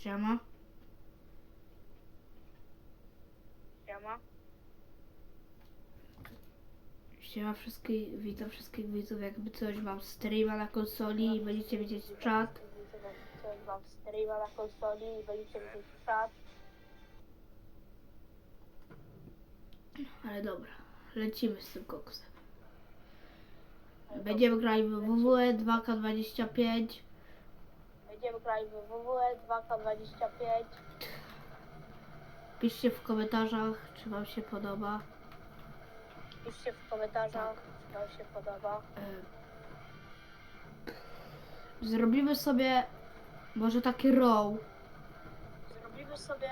Siema. Siema. Siema wszystkich, witam wszystkich widzów, jakby coś mam streama na konsoli i będziecie widzieć czat. Coś mam streama na konsoli i będziecie widzieć czat. Ale dobra, lecimy z tym koksem. Będziemy grali w WWE 2K25. Będziemy grać w WWE 2K25. Piszcie w komentarzach, czy wam się podoba. Piszcie w komentarzach, czy wam się podoba. E, Zrobimy sobie może taki row. Zrobimy sobie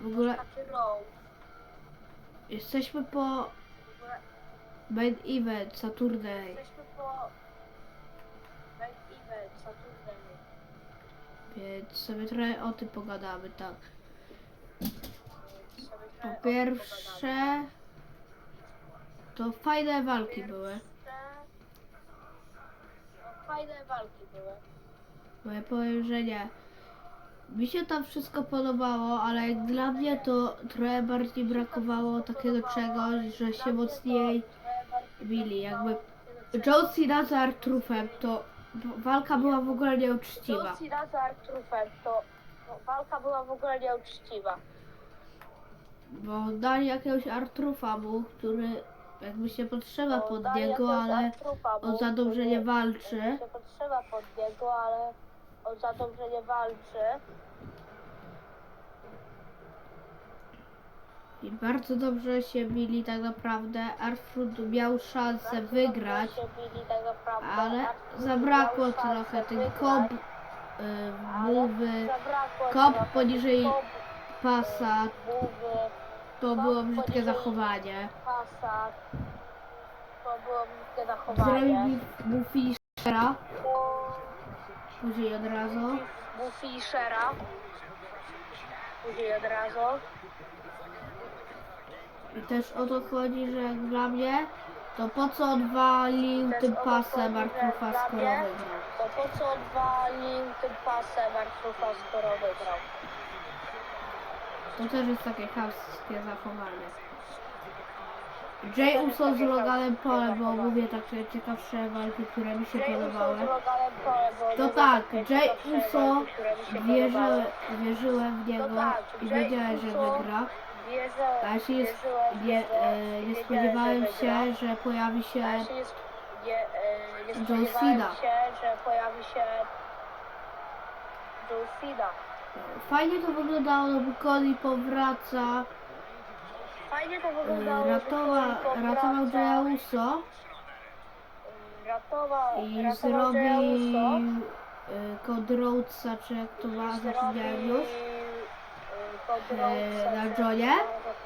W ogóle taki row. jesteśmy po W ogóle main event Saturday. jesteśmy po Więc sobie trochę o tym pogadamy, tak. Po pierwsze, to fajne walki były. Fajne walki były. Bo ja powiem, że nie. Mi się tam wszystko podobało, ale jak dla mnie to trochę bardziej brakowało takiego czegoś, że się mocniej bili. Jakby John Cena z Artrufem, to walka była w ogóle nieuczciwa. John Cena z Artrufem, to walka była w ogóle nieuczciwa. Bo dali jakiegoś Artrufa mu, który jakby się potrzeba Bo pod dali niego, jakiegoś ale Artrufa, on za dobrze nie walczy. się potrzeba pod niego, ale on za dobrze nie walczy. I bardzo dobrze się bili tak naprawdę. Artrud miał szansę wygrać, tak ale zabrakło trochę wygrać, kop, y, mowy, kop poniżej pasa, to było brzydkie zachowanie. pasa. To było brzydkie zachowanie. Zrobili mu Fischera, później od razu. Był Fischera. Później od razu. I też o to chodzi, że jak dla mnie, to po co odwalił tym pasem Artrufa skoro wygrał. To po co odwalił tym pasem Artrufa, skoro wygrał? To też jest takie chamskie zachowanie. Jay Uso z Loganem Polem, bo mówię takie ciekawsze walki, które mi się podobały. To tak, Jay Uso się wierzy, wierzyłem w niego tak, i wiedziałem, że wygra. A ja się nie, w nie, e, i nie wiedziałem, spodziewałem że się, że pojawi się Ja się nie, sp- nie, e, nie John spodziewałem Cena. się, że pojawi się John Cena. Fajnie to wyglądało, bo Cody powraca, Fajnie to e, wyglądało. że ratowa, Cody ratował powraca. Jaya Uso Ratował, i ratował zrobił Uso. e, Code Rhodesa, czy jak to ma, zapomniałem już. E, na Johnie.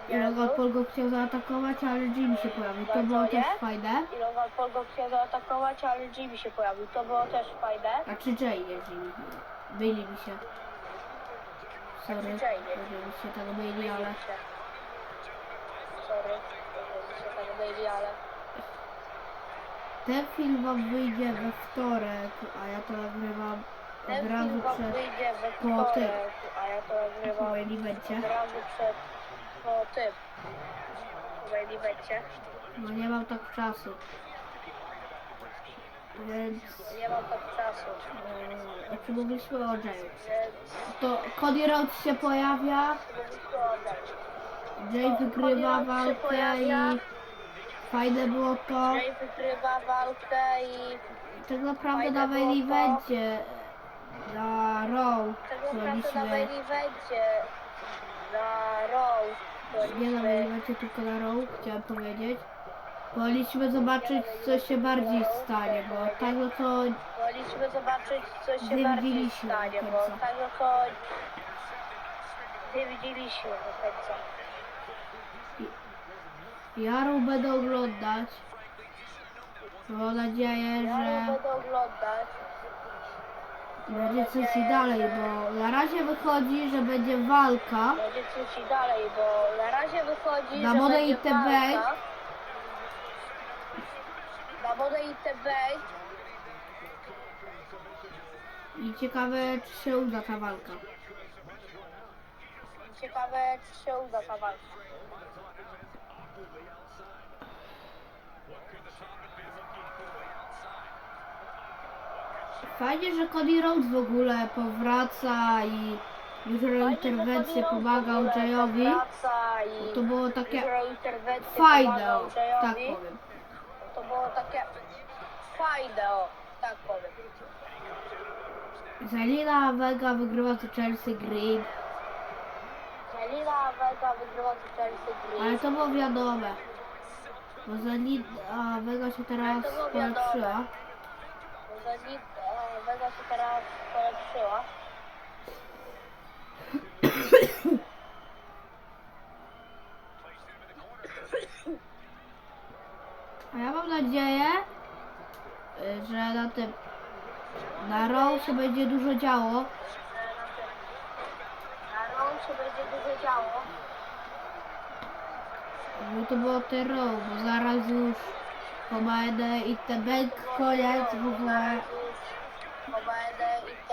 I Logan go chciał zaatakować, ale Jimmy się pojawił. To było też fajne. I Logan Paul go chciał zaatakować, ale Jimmy się pojawił. To było też fajne. Znaczy Jay, nie Jimmy. Byli mi się. Sorry, Znaczy Jay, nie że mi się tak myli, ale... Sorry, że się tak myli, ale... Ten film wam wyjdzie we wtorek, a ja to nagrywam od razu przed po tym. wtorek, a ja to nagrywam moim evencie. od razu przed... po tym. Po. No nie mam tak czasu. Więc... Nie mam tak czasu, Znaczy mogliśmy o więc... To Cody Rhodes się pojawia. Jay wygrywa walkę i... Fajne było to. Jay wygrywa walkę i... Tak naprawdę na main evencie na Raw Tak naprawdę na main evencie na Raw nie na evencie, tylko na Raw, chciałem powiedzieć. Powinniśmy zobaczyć, co się bardziej stanie, bo tak no to Mogliśmy zobaczyć, co się Nie bardziej widzieliśmy do stanie, bo końca. tak no to nie widzieliśmy do końca. Jarą będę oglądać. Mam nadzieję, Ja że będę oglądać. Będzie coś i dalej, bo na razie wychodzi, że będzie walka. Będzie coś i dalej, bo na razie wychodzi, Na że będzie Bank. walka. Na the Bank. I ciekawe, czy się uda ta walka. ciekawe, czy się uda ta walka. Fajnie, że Cody Rhodes w ogóle powraca i już robił interwencję, pomagał Jayowi. To było takie fajne, tak powiem. To było takie fajne, tak powiem. Zelina Vega wygrywa z Chelsea Green, Zelina Vega wygrywa z Chelsea ale Green. to było wiadome. Bo Zelina Vega się teraz to polepszyła. Zelina Vega się teraz polepszyła. A ja mam nadzieję, że na tym na Raw się będzie dużo działo. na Raw się będzie dużo działo. Żeby to było te Raw, bo zaraz już pomajdę i te bank koniec w ogóle.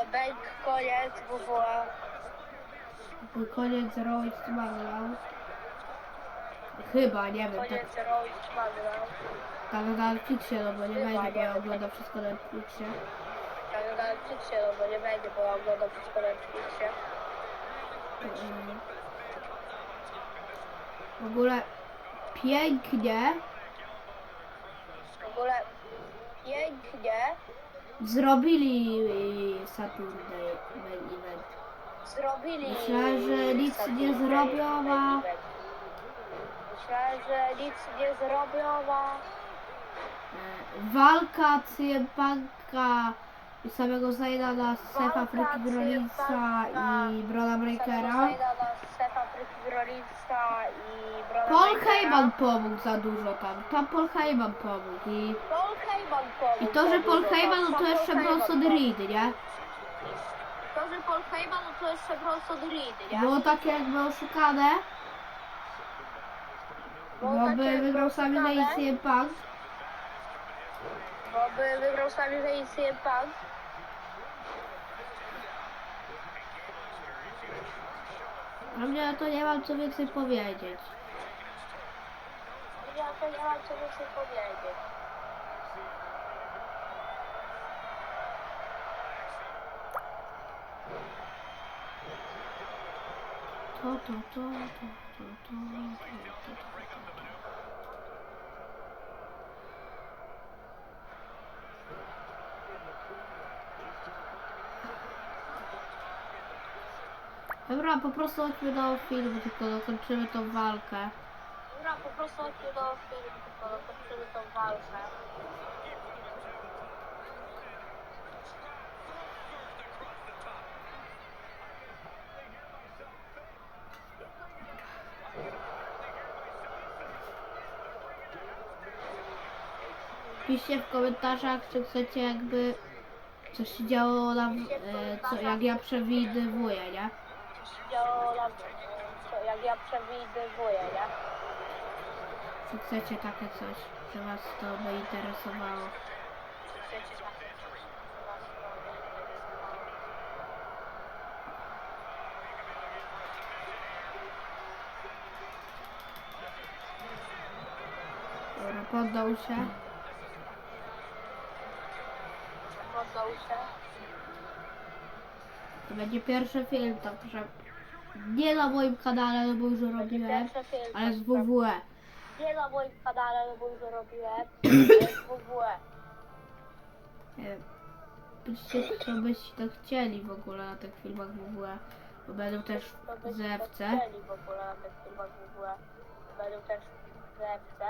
Te bank koniec. Był Koniec i SmackDown. Chyba, nie wiem, tak, Koniec Raw i SmackDown. tak na Netflixie, no bo nie będzie, bo ja oglądam wszystko na Netflixie. Tak na Netflixie, no bo nie będzie, bo ja oglądam wszystko na Netflixie. Mm. W ogóle pięknie W ogóle pięknie zrobili Saturday Main Event. zrobili. Myślałem, że nic nie zrobią, a- Myślałem, że nic nie zrobią, a... E, Walka CM Punka i samego Zayda na Sefa Freaky Rollinsa i Brona Breakera. Fryki Paul. Heyman pomógł za dużo tam. Tam Paul Heyman pomógł i, Paul i to, że Paul Heyman, no to jeszcze Bronson. Reed, nie? To, że Paul Heyman, no to jeszcze Bronson Reed, nie? Było takie jakby oszukane, Było bo by wygrał sami oszukane, Zayn CM Punk. Bo by wygrał sami Zayn CM Punk. A mnie to nie mam co więcej powiedzieć. Ja to nie mam co więcej powiedzieć. Tu, tu, tu, tu, tu, tu, tu, tu. Dobra, po prostu chodźmy do filmu, tylko dokończymy tą walkę. Dobra, po prostu chodźmy do filmu, tylko dokończymy tą walkę. Piszcie w komentarzach, czy chcecie jakby coś się działo na, e, co, jak ja przewidywuję, nie? Działo na, co, jak ja przewidywuję, nie? Czy chcecie takie coś, że was to by interesowało. Dobra, poddał się. Poddał się. To będzie pierwszy film, także nie na moim kanale, bo już robiłem, ale z WWE. Nie na moim kanale, bo już robiłem. ale z WWE. Wiem, Piszcie, co byście to chcieli w ogóle na tych filmach WWE, bo będą też To w byście ZFC. chcieli w ogóle na tych filmach WWE. Będą też w ZFC.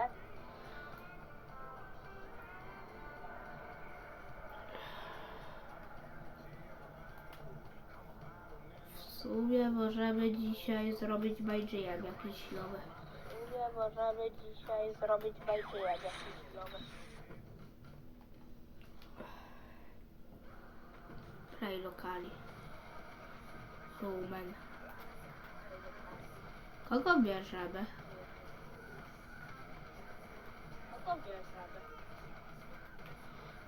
W sumie możemy dzisiaj zrobić BGM jakiś nowy. Nie możemy dzisiaj zrobić bajki jakiś nowy. Play lokali. Human. Kogo bierzemy? No to wiesz, radę.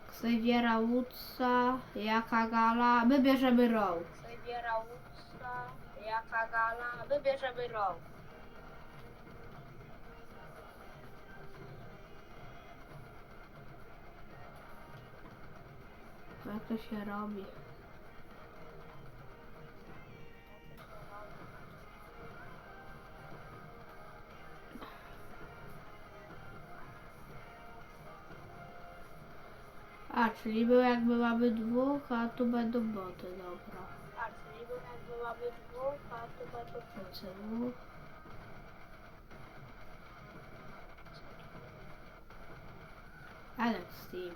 Xaviera Woodsa, Jaka Gala. My bierzemy Row. Xaviera Woodsa, Jaka gala? Wybierzemy rok. Jak to się robi? A, czyli był jakby mamy dwóch, a tu będą boty, dobra. A, czyli my jakby mamy dwóch, a tu PCU. Alex Steve.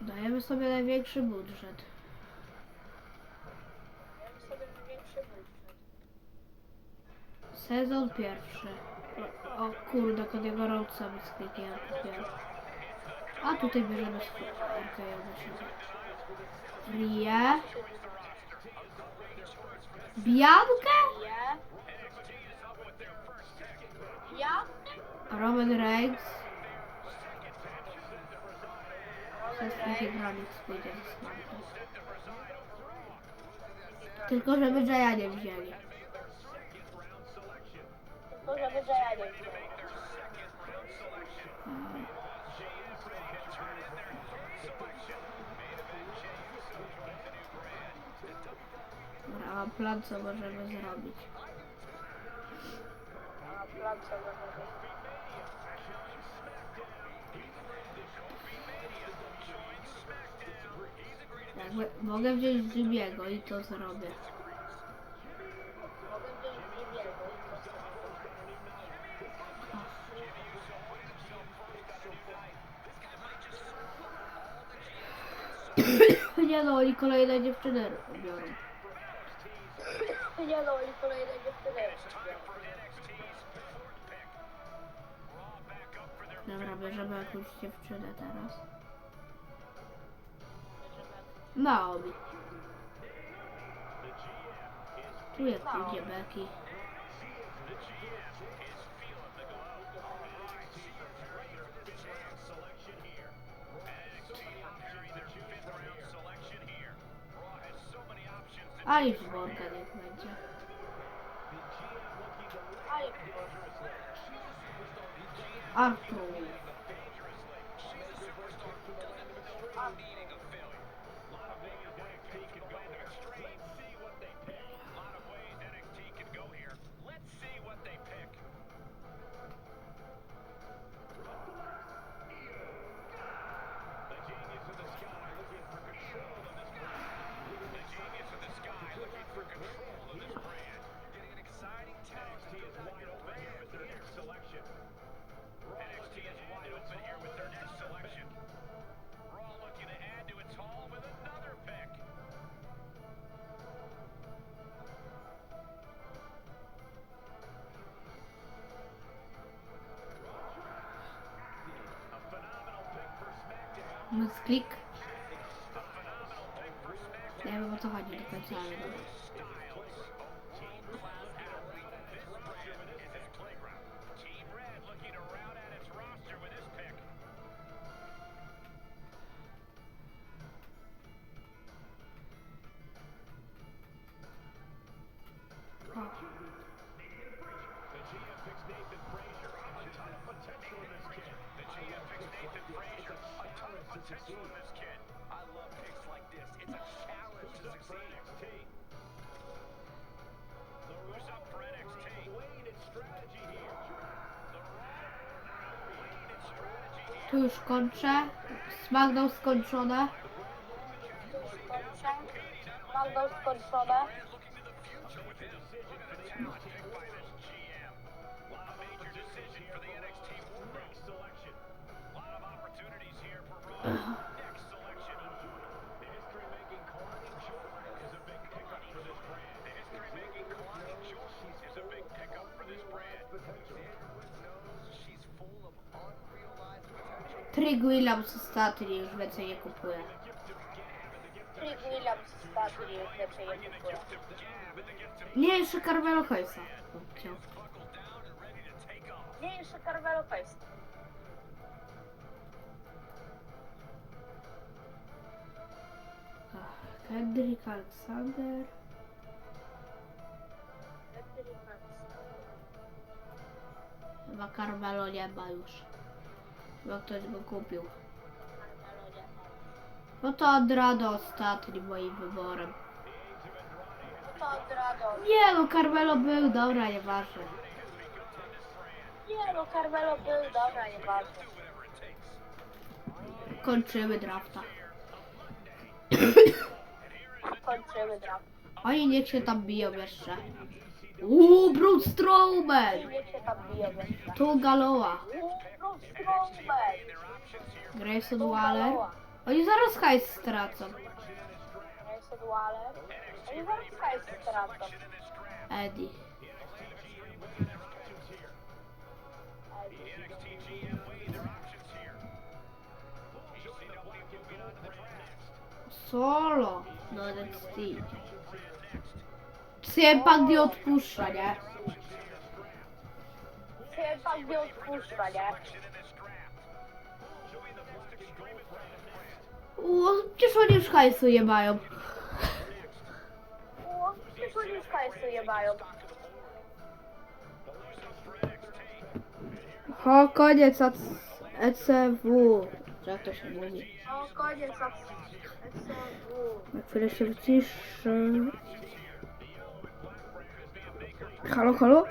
Dajemy sobie największy budżet. Dajemy sobie największy budżet. Sezon pierwszy. O, o kurde, Kodiego Road sobie skliknąłem dopiero. A tutaj bierzemy do siebie. Rie. Biankę? Ja? Roman Reigns. Przez takich granic pójdzie ze. Tylko żeby Jaya nie wzięli. Tylko żeby że ja nie wiem. Plan co możemy zrobić. Plan co będę Jakby, mogę wziąć Jimmy'ego i to zrobię. Nie no, oni kolejne dziewczyny biorą. No, i kolejne dziewczyny. Dobra, bierzemy jakąś dziewczynę teraz. Naomi. Tu jest pójdzie Becky. A i Morgan Arthur. Artur. Klik. Nie wiem o co chodzi do końca, ale. Tu już kończę. SmackDown skończone. skończę. Mam go skończone. Trig Williams ostatni, już więcej nie kupuję. Trick Williams spadli, już więcej nie kupuję. Nie, jeszcze Carmelo Hayesa. Nie, jeszcze Carmelo Face. Hendrik Alexander. Chyba Carmelo nie ma już. Chyba ktoś go kupił. No to Andrade ostatni moim wyborem. No to Andrado. Nie no, Carmelo był, dobra, nieważne. Nie no, Carmelo był, dobra, nieważne. Kończymy drafta. Kończymy draft. Oni niech się tam biją jeszcze. Uuu, Braun Strowman! Tu Galoa. Grayson Waller. Oni zaraz hajs stracą. Eddie. Solo do NXT. Siepak nie odpuszcza, nie? Chyba nie odpuszcza, nie? O, przecież oni już hajsu nie mają. Uuu, przecież oni już hajsu je mają. O, koniec ECW. Czy jak to się mówi? No, koniec. SCW. Na chwilę się wyciszę. Halo, halo?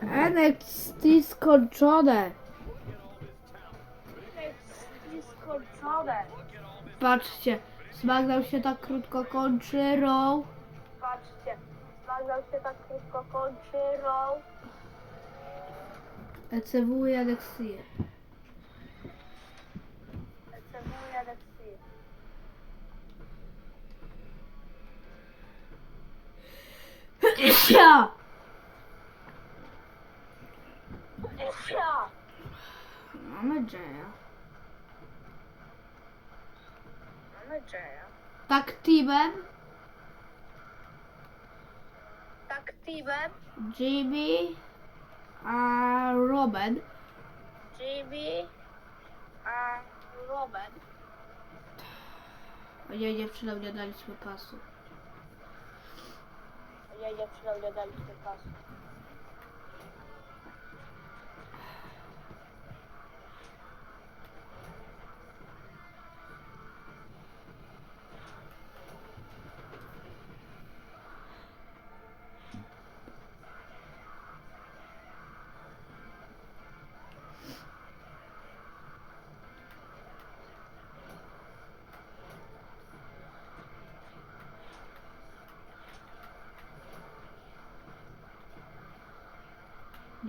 NXT skończone. Patrzcie, SmackDown się tak krótko kończy, Raw. SmackDown się tak krótko Raw. ECW i NXT. Ja! Ja. Mamy Jaya. Mamy Jaya. Tak teamem Teamem Jimmy a Robin. Jimmy, a Robin. O nie, dziewczynom nie daliśmy pasu. Ja nie przynajmniej nie daliśmy pasu.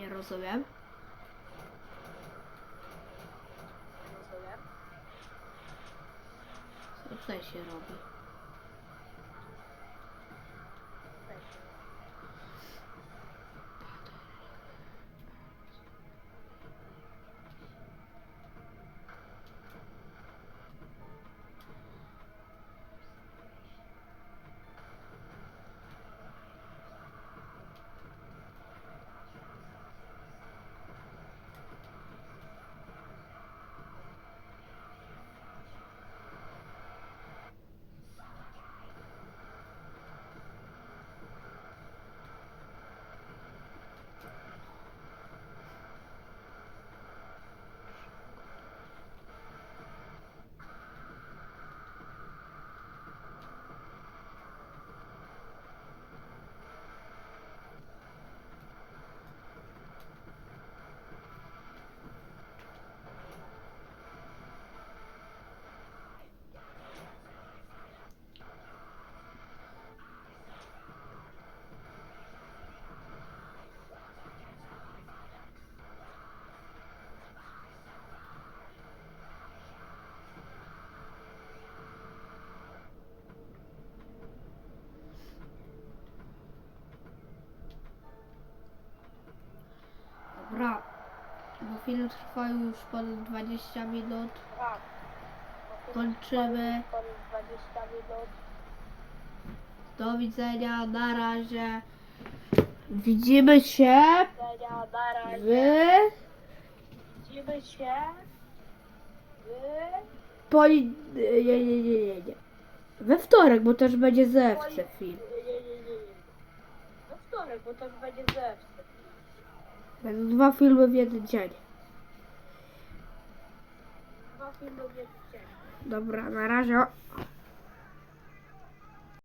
Nie rozumiem. Rozumiem. Co tutaj się robi? Dobra. Bo film trwa już ponad 20 minut. Tak. Kończymy. Po 20 minut. Do widzenia, na razie. Widzimy się Widzenia, na razie. w Widzimy się. W... poni... Nie, nie, nie, nie, nie. We wtorek, bo też będzie zewce film. Nie, nie, nie, nie. No wtorek, bo już będzie zewce. Będą dwa filmy w jeden dzień. Dwa filmy w jeden dzień. Dobra, na razie.